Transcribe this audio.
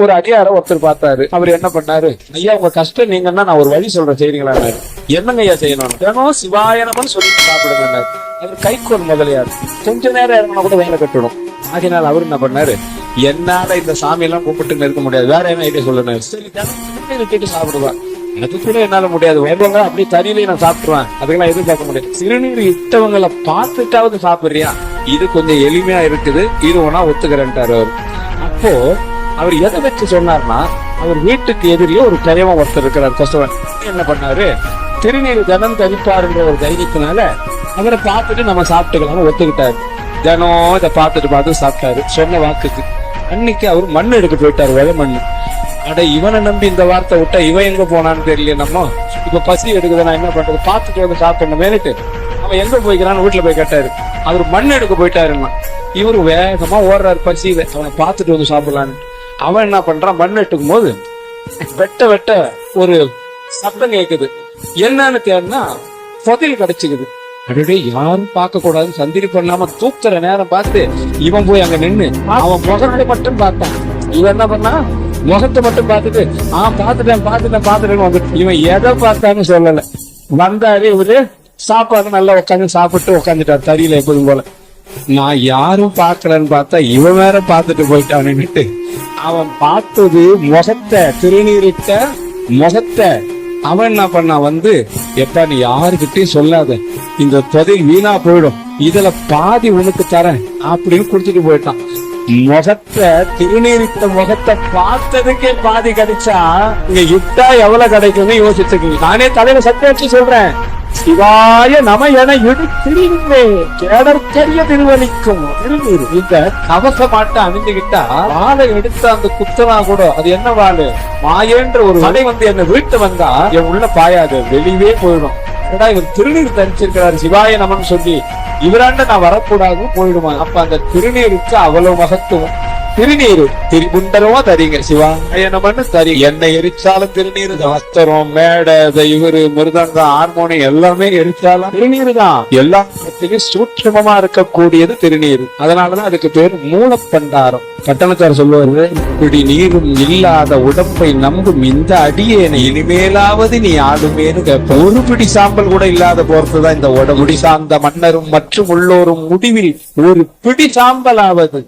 ஒரு அடியார ஒருத்தர் பார்த்தாரு. அவர் என்ன பண்ணாரு? ஐயா உங்க கஷ்டம் நீங்கன்னா நான் ஒரு வழி சொல்றேன். செய்றீங்களா? என்னங்க ஐயா செய்யணும்? தினம் சிவாயனம்னு சொல்லி சாப்பிடுங்க அவர் கைக்கோல் முதலியார். கொஞ்ச நேரம் இறங்கினா கூட வேலை கட்டணும். ஆகினால் அவர் என்ன பண்ணாரு? என்னால இந்த சாமி எல்லாம் கும்பிட்டு இருக்க முடியாது. வேற என்ன ஐடியா சொல்லுங்க? சரி தினம் விட்டுட்டு சாப்பிடுவேன். அது கூட என்னால முடியாது. வருவாங்க அப்படி தனியில நான் சாப்பிடுவேன் அதுக்கெல்லாம் எதுவும் பார்க்க முடியாது. சிறுநீர் இட்டவங்களை பார்த்துட்டாவது சாப்பிடுறியா? இது கொஞ்சம் எளிமையா இருக்குது. இது ஒன்னா ஒத்துக்கிறேன்ட்டாரு அவர். அப்போ அவர் எதை வச்சு சொன்னார்னா அவர் வீட்டுக்கு எதிரியே ஒரு தெய்வம் ஒருத்தர் இருக்கிறார் கொசவன். என்ன பண்ணாரு? திருநீர் தினம் தரிப்பாருன்ற ஒரு தைரியத்தினால அவரை பார்த்துட்டு நம்ம சாப்பிட்டுக்கலாம்னு ஒத்துக்கிட்டாரு. தினம் இதை பார்த்துட்டு பார்த்து சாப்பிட்டாரு. சொன்ன வாக்குக்கு அன்னைக்கு அவர் மண் எடுக்க போயிட்டாரு விதை மண்ணு. அட இவனை நம்பி இந்த வார்த்தை விட்டா இவன் எங்க போனான்னு தெரியல நம்ம. இப்ப பசி எடுக்குது நான் என்ன பண்றது? பார்த்துட்டு வந்து சாப்பிடணுமேனுட்டு. அவன் எங்க போய்க்கிறான்னு வீட்டுல போய் கேட்டாரு. அவர் மண் எடுக்க போயிட்டாருன்னா இவர் வேகமா ஓடுறாரு பசியில. அவனை பார்த்துட்டு வந்து சாப்பிடலான்னு. அவன் என்ன பண்றான்? மண் எடுக்கும் போது வெட்ட வெட்ட ஒரு சத்தம் கேக்குது. என்னன்னு தேடினா புதையல் கிடைச்சுக்குது. அப்படியே யாரும் பார்க்க கூடாது சந்திரி பண்ணாம தூக்குற நேரம் பார்த்து இவன் போய் அங்க நின்னு அவன் முகத்தை மட்டும் பார்த்தான். இவன் என்ன பண்ணா? முகத்தை மட்டும் பார்த்துட்டு ஆ பார்த்துட்டேன் பார்த்துட்டேன் பார்த்துட்டேன்னு வந்து இவன் எதை பார்த்தான்னு சொல்லல. வந்தாரு இவரு. சாப்பாடு நல்லா உட்காந்து சாப்பிட்டு உட்காந்துட்டார் தறியில எப்போதும் போல. நான் யாரும் பார்க்கலன்னு பார்த்தா இவன் வேற பார்த்துட்டு போயிட்டான்னுட்டு அவன் பார்த்தது முகத்தை திருநீரிட்ட முகத்தை. அவன் என்ன பண்ணா வந்து எப்ப நீ யாருக்கிட்டையும் சொல்லாத. இந்த தொகை வீணா போயிடும். இதுல பாதி உனக்கு தரேன் அப்படின்னு குடிச்சிட்டு போயிட்டான். முகத்தை திருநீரிட்ட முகத்தை பார்த்ததுக்கே பாதி கிடைச்சா இங்க இட்டா எவ்வளவு கிடைக்கும்னு யோசிச்சுக்கீங்க. நானே தலையில சட்டை வச்சு சொல்றேன். சிவாய நம என இழுத்திரிந்தே கேடற்கரிய திருவலிக்கும் திருநீர். இந்த கவச மாட்டை அணிந்துகிட்டா வாழை எடுத்து அந்த குத்தனா கூட அது என்ன வாழு மாயன்ற ஒரு வலை வந்து என்ன வீட்டு வந்தா என் உள்ள பாயாது வெளியவே போயிடும். ஏடா இவர் திருநீர் தரிச்சிருக்கிறார் சிவாய நமன் சொல்லி. இவராண்ட நான் வரக்கூடாது போயிடுவான் அப்ப அந்த திருநீருக்கு அவ்வளவு மகத்துவம். திருநீரு. திரிபுண்டரமா தரீங்க சிவா. நமன்னு தரி என்ன எரிச்சாலும் திருநீரு வஸ்திரம் மேடை இவரு மிருதங்கம் ஹார்மோனியம் எல்லாமே எரிச்சாலும் திருநீரு தான். எல்லாத்துக்கும் சூட்சமமா இருக்கக்கூடியது திருநீர். அதனாலதான் அதுக்கு பேர் மூலப்பண்டாரம். கட்டணத்தார் சொல்லுவாரு இப்படி நீரும் இல்லாத உடம்பை நம்பும் இந்த அடியேனை இனிமேலாவது நீ ஆளுமேனு கேட்ப ஒரு பிடி சாம்பல் கூட இல்லாத போறதுதான் இந்த உடம்புடி சார்ந்த மன்னரும் மற்றும் உள்ளோரும் முடிவில் ஒரு பிடி சாம்பலாவது.